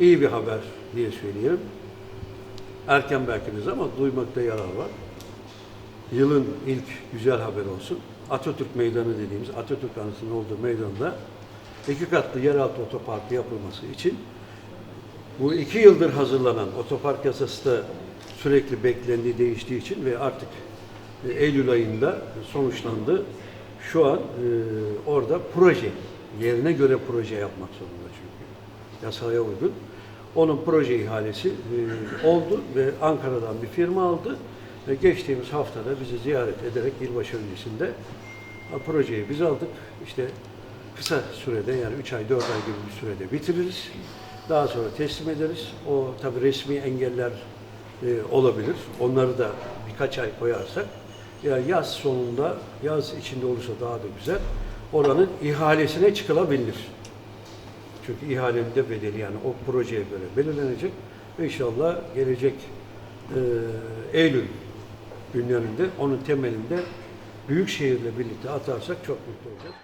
iyi bir haber diye söyleyeyim. Erken belki biz ama duymakta yarar var. Yılın ilk güzel haber olsun. Atatürk Meydanı dediğimiz Atatürk Anıtı'nın olduğu meydanda iki katlı yeraltı otoparkı yapılması için bu iki yıldır hazırlanan otopark yasası da sürekli beklendiği değiştiği için ve artık e, Eylül ayında sonuçlandı. Şu an e, orada proje, yerine göre proje yapmak zorunda çünkü. Yasaya uygun. Onun proje ihalesi e, oldu ve Ankara'dan bir firma aldı. Ve geçtiğimiz haftada bizi ziyaret ederek yılbaşı öncesinde projeyi biz aldık. İşte kısa sürede yani 3 ay 4 ay gibi bir sürede bitiririz. Daha sonra teslim ederiz. O tabi resmi engeller e, olabilir. Onları da birkaç ay koyarsak ya yaz sonunda, yaz içinde olursa daha da güzel. Oranın ihalesine çıkılabilir. Çünkü ihalenin de bedeli yani o projeye göre belirlenecek. İnşallah gelecek e, Eylül günlerinde onun temelinde Büyükşehir'le birlikte atarsak çok mutlu olacağız.